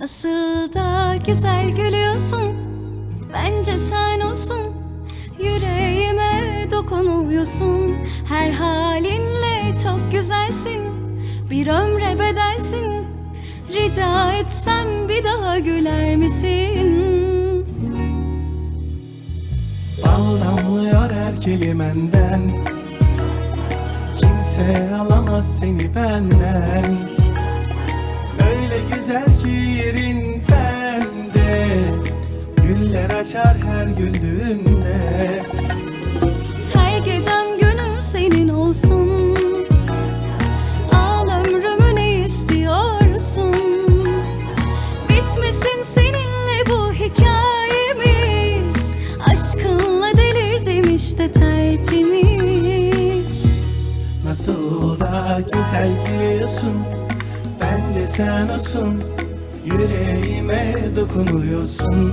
Nasıl da güzel gülüyorsun. Bence sen olsun. Yüreğime dokunuyorsun. Her halinle çok güzelsin. Bir ömre bedelsin. Rica etsem bir daha güler misin? Bal her kelimenden. Kimse alamaz seni benden açar her güldüğünde Her gecem günüm senin olsun. Al ömrümü ne istiyorsun? Bitmesin seninle bu hikayemiz. Aşkınla delirdim işte tertemiz. Nasıl da güzel gülüyorsun Bence sen olsun. Yüreğime dokunuyorsun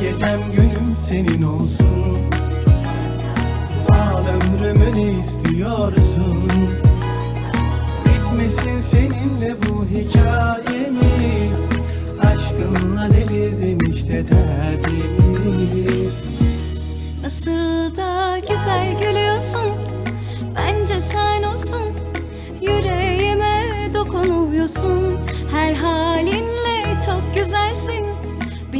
Gecem günüm senin olsun. Al ömrümü ne istiyorsun? Bitmesin seninle bu hikayemiz. Aşkınla delirdim işte tertemiz Nasıl da güzel gülüyorsun Bence sen olsun. Yüreğime dokunuyorsun Her halinle çok güzelsin